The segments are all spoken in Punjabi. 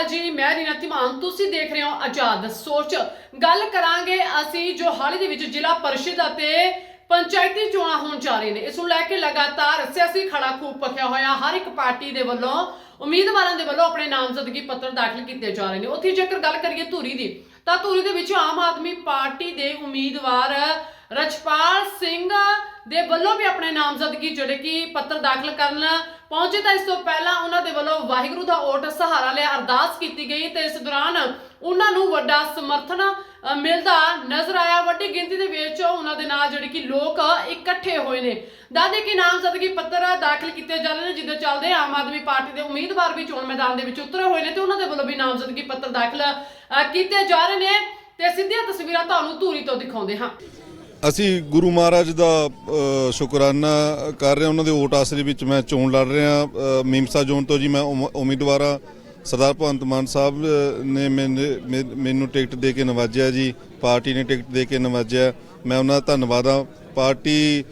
ਅਕਾਲ ਜੀ, ਮੈਂ ਰੀਨਾ ਧੀਮਾਨ, ਤੁਸੀਂ ਦੇਖ ਰਹੇ ਹੋ ਆਜ਼ਾਦ ਸੋਚ। ਗੱਲ ਕਰਾਂਗੇ ਅਸੀਂ ਜੋ ਹਾਲ ਦੇ ਵਿੱਚ ਜ਼ਿਲ੍ਹਾ ਪਰਿਸ਼ਦ ਅਤੇ ਪੰਚਾਇਤੀ ਚੋਣਾਂ ਹੋਣ ਜਾ ਰਹੀਆਂ ਨੇ। ਇਸ ਨੂੰ ਲੈ ਕੇ ਲਗਾਤਾਰ ਸਿਆਸੀ ਖੜਾ ਖੂਬ ਪੱਕਿਆ ਹੋਇਆ ਹਰ ਇੱਕ ਪਾਰਟੀ ਦੇ ਵੱਲੋਂ, ਉਮੀਦਵਾਰਾਂ ਦੇ ਵੱਲੋਂ ਆਪਣੇ ਨਾਮਜ਼ਦਗੀ ਪੱਤਰ ਦਾਖਲ ਕੀਤੇ ਜਾ ਰਹੇ ਨੇ। ਉੱਥੇ ਜੇਕਰ ਗੱਲ ਕਰੀਏ ਧੂਰੀ ਦੀ, ਤਾਂ ਧੂਰੀ ਦੇ ਵਿੱਚ ਆਮ ਆਦਮੀ ਪਾਰਟੀ ਦੇ ਉਮੀਦਵਾਰ ਰਛਪਾਲ ਸਿੰਘ ਦੇ ਵੱਲੋਂ ਵੀ ਆਪਣੇ ਨਾਮਜ਼ਦਗੀ ਜਿਹੜੇ ਕਿ ਪੱਤਰ ਦਾਖਲ ਕਰਨ ਪਹੁੰਚੇ ਤਾਂ ਇਸ ਤੋਂ ਪਹਿਲਾਂ ਉਹਨਾਂ ਦੇ ਵੱਲੋਂ ਵਾਹਿਗੁਰੂ ਦਾ ਓਟ ਸਹਾਰਾ ਲਿਆ, ਅਰਦਾਸ ਕੀਤੀ ਗਈ ਤੇ ਇਸ ਦੌਰਾਨ ਉਹਨਾਂ ਨੂੰ ਵੱਡਾ ਸਮਰਥਨ ਮਿਲਦਾ ਨਜ਼ਰ ਆਇਆ। ਵੱਡੀ ਗਿਣਤੀ ਦੇ ਵਿੱਚ ਉਹਨਾਂ ਦੇ ਨਾਲ ਜਿਹੜੇ ਕਿ ਲੋਕ ਇਕੱਠੇ ਹੋਏ ਨੇ। ਦਾਦੇ ਕੀ ਨਾਮਜ਼ਦਗੀ ਪੱਤਰ ਦਾਖਲ ਕੀਤੇ ਜਾ ਰਹੇ ਨੇ, ਜਿਹਦੇ ਚੱਲਦੇ ਆਮ ਆਦਮੀ ਪਾਰਟੀ ਦੇ ਉਮੀਦਵਾਰ ਵੀ ਚੋਣ ਮੈਦਾਨ ਦੇ ਵਿੱਚ ਉਤਰੇ ਹੋਏ ਨੇ ਤੇ ਉਹਨਾਂ ਦੇ ਵੱਲੋਂ ਵੀ ਨਾਮਜ਼ਦਗੀ ਪੱਤਰ ਦਾਖਲ ਕੀਤੇ ਜਾ ਰਹੇ ਨੇ ਤੇ ਸਿੱਧੀਆਂ ਤਸਵੀਰਾਂ ਤੁਹਾਨੂੰ ਧੂਰੀ ਤੋਂ ਦਿਖਾਉਂਦੇ ਹਾਂ। ਅਸੀਂ ਗੁਰੂ ਮਹਾਰਾਜ ਦਾ ਸ਼ੁਕਰਾਨਾ ਕਰ ਰਹੇ ਹਾਂ। ਉਹਨਾਂ ਦੇ ਵੋਟ ਆਸਰੇ ਵਿੱਚ ਮੈਂ ਚੋਣ ਲੜ ਰਿਹਾ ਮੀਮਸਾ ਜ਼ੋਨ ਤੋਂ ਜੀ ਮੈਂ ਉਮ- ਉਮੀਦਵਾਰ ਹਾਂ। ਸਰਦਾਰ ਭਗਵੰਤ ਮਾਨ ਸਾਹਿਬ ਨੇ ਮੈਨੇ- ਮੈ- ਮੈਨੂੰ ਟਿਕਟ ਦੇ ਕੇ ਨਵਾਜਿਆ ਜੀ। ਪਾਰਟੀ ਨੇ ਟਿਕਟ ਦੇ ਕੇ ਨਵਾਜਿਆ। ਮੈਂ ਉਹਨਾਂ ਦਾ ਧੰਨਵਾਦ ਹਾਂ। ਪਾਰਟੀ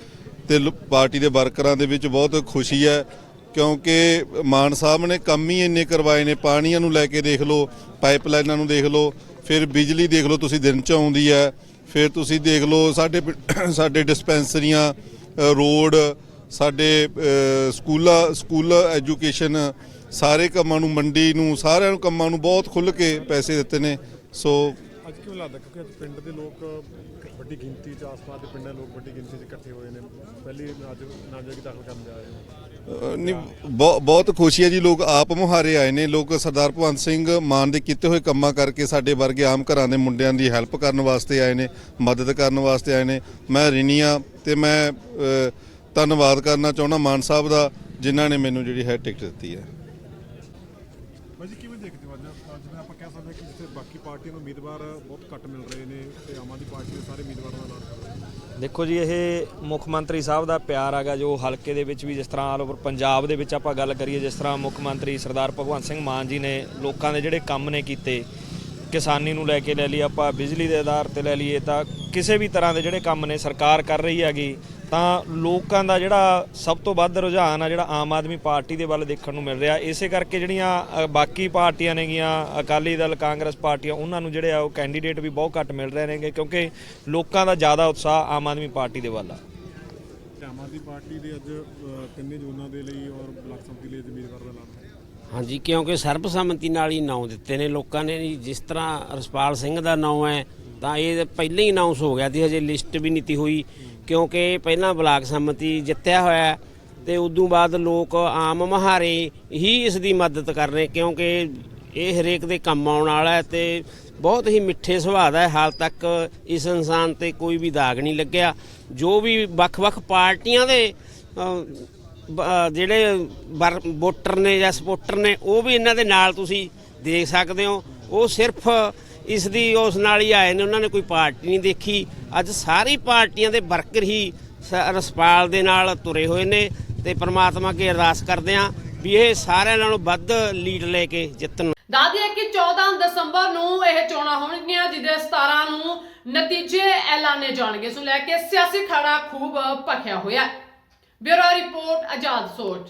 ਤੇ ਪਾਰਟੀ ਦੇ ਵਰਕਰਾਂ ਦੇ ਵਿੱਚ ਬਹੁਤ ਖੁਸ਼ੀ ਹੈ, ਕਿਉਂਕਿ ਮਾਨ ਸਾਹਿਬ ਨੇ ਕੰਮ ਹੀ ਇੰਨੇ ਕਰਵਾਏ ਨੇ। ਪਾਣੀਆਂ ਨੂੰ ਲੈ ਕੇ ਦੇਖ ਲਓ, ਪਾਈਪਲਾਈਨਾਂ ਨੂੰ ਦੇਖ ਲਓ, ਫਿਰ ਬਿਜਲੀ ਦੇਖ ਲਓ, ਤੁਸੀਂ ਦਿਨ ਚ ਆਉਂਦੀ ਹੈ। ਫਿਰ ਤੁਸੀਂ ਦੇਖ ਲਓ ਸਾਡੇ ਪਿੰ- ਸਾਡੇ ਡਿਸਪੈਂਸਰੀਆਂ ਰੋਡ ਸਾਡੇ ਅ, ਸਕੂਲਾਂ ਸਕੂਲ ਐਜੂਕੇਸ਼ਨ ਸਾਰੇ ਕੰਮਾਂ ਨੂੰ ਮੰਡੀ ਨੂੰ ਸਾਰਿਆਂ ਨੂੰ ਕੰਮਾਂ ਨੂੰ ਬਹੁਤ ਖੁੱਲ੍ਹ ਕੇ ਪੈਸੇ ਦਿੱਤੇ ਨੇ। ਸੋ ਅੱਜ ਕਿਉਂ ਲੱਗਦਾ? ਕਿਉਂਕਿ ਅੱਜ ਪਿੰਡ ਦੇ ਲੋਕ ਵੱਡੀ ਗਿਣਤੀ ਚ ਆਸ-ਪਾਸ ਦੇ ਪਿੰਡਾਂ ਦੇ ਲੋਕ ਵੱਡੀ ਗਿਣਤੀ ਚ ਇਕੱਠੇ ਹੋਏ ਨੇ। ਪਹਿਲੀ ਨਾਜ ਨਾਮਜ਼ਦਗੀ ਦਾਖਲ ਕਰਨ ਜਾ ਰਹੇ ਨੇ ਨਹੀਂ ਬਹੁ- ਬਹੁਤ ਖੁਸ਼ੀ ਹੈ ਜੀ ਲੋਕ ਆਪ ਮੁਹਾਰੇ ਆਏ ਨੇ। ਲੋਕ ਸਰਦਾਰ ਭਗਵੰਤ ਸਿੰਘ ਮਾਨ ਦੇ ਕੀਤੇ ਹੋਏ ਕੰਮਾਂ ਕਰਕੇ ਸਾਡੇ ਵਰਗੇ ਆਮ ਘਰਾਂ ਦੇ ਮੁੰਡਿਆਂ ਦੀ ਹੈਲਪ ਕਰਨ ਵਾਸਤੇ ਆਏ ਨੇ ਮਦਦ ਕਰਨ ਵਾਸਤੇ ਆਏ ਨੇ। ਮੈਂ ਰਿਣੀ ਹਾਂ ਤੇ ਮੈਂ ਅ, ਧੰਨਵਾਦ ਕਰਨਾ ਚਾਹੁੰਦਾ ਮਾਨ ਸਾਹਿਬ ਦਾ ਜਿਨ੍ਹਾਂ ਨੇ ਮੈਨੂੰ ਜਿਹੜੀ ਹੈ ਟਿਕਟ ਦਿੱਤੀ ਹੈ। ਬਾਜੀ ਕਿਵੇਂ ਦੇਖਦੇ ਹੋ ਅੱਜ? ਜਿਵੇਂ ਆਪਾਂ ਕਹਿ ਸਕਦੇ ਕਿ ਜਿੱਥੇ ਬਾਕੀ ਪਾਰਟੀਆਂ ਨੂੰ ਉਮੀਦਵਾਰ ਬਹੁਤ ਘੱਟ ਮਿਲ ਰਹੇ ਨੇ ਤੇ ਆਮ ਆਦਮੀ ਪਾਰਟੀ ਦੇ ਸਾਰੇ ਉਮੀਦਵਾਰਾਂ ਦਾ ਐਲਾਨ ਦੇਖੋ ਜੀ, ਇਹ ਮੁੱਖ ਮੰਤਰੀ ਸਾਹਿਬ ਦਾ ਪਿਆਰ ਹੈਗਾ ਜੋ ਹਲਕੇ ਦੇ ਵਿੱਚ ਵੀ ਜਿਸ ਤਰ੍ਹਾਂ ਆਲ ਓਵਰ ਪੰਜਾਬ ਦੇ ਵਿੱਚ ਆਪਾਂ ਗੱਲ ਕਰੀਏ, ਜਿਸ ਤਰ੍ਹਾਂ ਮੁੱਖ ਮੰਤਰੀ ਸਰਦਾਰ ਭਗਵੰਤ ਸਿੰਘ ਮਾਨ ਜੀ ਨੇ ਲੋਕਾਂ ਦੇ ਜਿਹੜੇ ਕੰਮ ਨੇ ਕੀਤੇ, ਕਿਸਾਨੀ ਨੂੰ ਲੈ ਕੇ ਲੈ ਲਈ ਆਪਾਂ, ਬਿਜਲੀ ਦੇ ਆਧਾਰ ਤੇ ਲੈ ਲਈਏ ਤਾਂ ਕਿਸੇ ਵੀ ਤਰ੍ਹਾਂ ਦੇ ਜਿਹੜੇ ਕੰਮ ਨੇ, ਸਰਕਾਰ ਕਰ ਰਹੀ ਹੈਗੀ। ਤਾਂ ਲੋਕਾਂ ਦਾ ਜਿਹੜਾ ਸਭ ਤੋਂ ਵੱਧ ਰੁਝਾਨ ਆ ਜਿਹੜਾ ਆਮ ਆਦਮੀ ਪਾਰਟੀ ਦੇ ਵੱਲ ਦੇਖਣ ਨੂੰ ਮਿਲ ਰਿਹਾ। ਇਸੇ ਕਰਕੇ ਜਿਹੜੀਆਂ ਬਾਕੀ ਪਾਰਟੀਆਂ ਨੇਗੀਆਂ ਅਕਾਲੀ ਦਲ ਕਾਂਗਰਸ ਪਾਰਟੀਆਂ ਉਹਨਾਂ ਨੂੰ ਜਿਹੜੇ ਆ ਉਹ ਕੈਂਡੀਡੇਟ ਵੀ ਬਹੁਤ ਘੱਟ ਮਿਲ ਰਹੇ ਨੇਗੇ ਕਿਉਂਕਿ ਲੋਕਾਂ ਦਾ ਜ਼ਿਆਦਾ ਉਤਸ਼ਾਹ ਆਮ ਆਦਮੀ ਪਾਰਟੀ ਦੇ ਵੱਲ ਆ। ਆਮ ਆਦਮੀ ਪਾਰਟੀ ਦੇ ਅੱਜ ਤਿੰਨੇ ਜ਼ੋਨਾਂ ਦੇ ਲਈ ਔਰ ਬਲਾਕ ਸੰਮਤੀ ਲਈ ਉਮੀਦਵਾਰ ਦਾ ਐਲਾਨ ਹੈ। ਹਾਂਜੀ ਕਿਉਂਕਿ ਸਰਬਸੰਮਤੀ ਨਾਲ ਹੀ ਨਾਂ ਦਿੱਤੇ ਨੇ ਲੋਕਾਂ ਨੇ। ਜਿਸ ਤਰ੍ਹਾਂ ਰਸਪਾਲ ਸਿੰਘ ਦਾ ਨਾਂ ਹੈ ਤਾਂ ਇਹ ਪਹਿਲਾਂ ਹੀ ਅਨਾਉਂਸ ਹੋ ਗਿਆ ਸੀ ਹਜੇ ਲਿਸਟ ਵੀ ਨਹੀਂ ਤੀ ਹੋਈ। ਕਿਉਂਕਿ ਪਹਿਲਾਂ ਬਲਾਕ ਸੰਮਤੀ ਜਿੱਤਿਆ ਹੋਇਆ ਹੈ ਤੇ ਉਦੋਂ ਬਾਅਦ ਲੋਕ ਆਮ ਮਹਾਰੇ ਹੀ ਇਸ ਦੀ ਮਦਦ ਕਰ ਰਹੇ, ਕਿਉਂਕਿ ਇਹ ਹਰੇਕ ਦੇ ਕੰਮ ਆਉਣ ਵਾਲਾ ਹੈ ਤੇ ਬਹੁਤ ਹੀ ਮਿੱਠੇ ਸੁਭਾਅ ਦਾ ਹੈ। ਹਾਲ ਤੱਕ ਇਸ ਇਨਸਾਨ ਤੇ ਕੋਈ ਵੀ ਦਾਗ ਨਹੀਂ ਲੱਗਿਆ। ਜੋ ਵੀ ਵੱਖ-ਵੱਖ ਪਾਰਟੀਆਂ ਦੇ ਜਿਹੜੇ ਵਰ- ਵੋਟਰ ਨੇ ਜਾਂ ਸਪੋਰਟਰ ਨੇ, ਉਹ ਵੀ ਇਹਨਾਂ ਦੇ ਨਾਲ ਤੁਸੀਂ ਦੇਖ ਸਕਦੇ ਹੋ। ਉਹ ਸਿਰਫ ਇਸ ਦੀ ਉਸ ਨਾਲ ਹੀ ਆਏ ਨੇ, ਉਹਨਾਂ ਨੇ ਕੋਈ ਪਾਰਟੀ ਨਹੀਂ ਦੇਖੀ। ਅੱਜ ਸਾਰੀ ਪਾਰਟੀਆਂ ਦੇ ਵਰਕਰ ਹੀ ਰਸਪਾਲ ਦੇ ਨਾਲ ਤੁਰੇ ਹੋਏ ਨੇ ਤੇ ਪ੍ਰਮਾਤਮਾ ਅੱਗੇ ਅਰਦਾਸ ਕਰਦੇ ਹਾਂ ਵੀ ਇਹ ਸਾਰਿਆਂ ਨਾਲੋਂ ਵੱਧ ਲੀਡ ਲੈ ਕੇ ਜਿੱਤਣ। ਦੱਸਦੀ ਹੈ ਕਿ 14 ਦਸੰਬਰ ਨੂੰ ਇਹ ਚੋਣਾਂ ਹੋਣਗੀਆਂ, ਜਿਹਦੇ 17 ਨੂੰ ਨਤੀਜੇ ਐਲਾਨੇ ਜਾਣਗੇ। ਸੋ ਲੈ ਕੇ ਸਿਆਸੀ ਖੜਾ ਖੂਬ ਭਖਿਆ ਹੋਇਆ ਬਿਊਰੋ ਰਿਪੋਰਟ ਆਜ਼ਾਦ ਸੋਚ।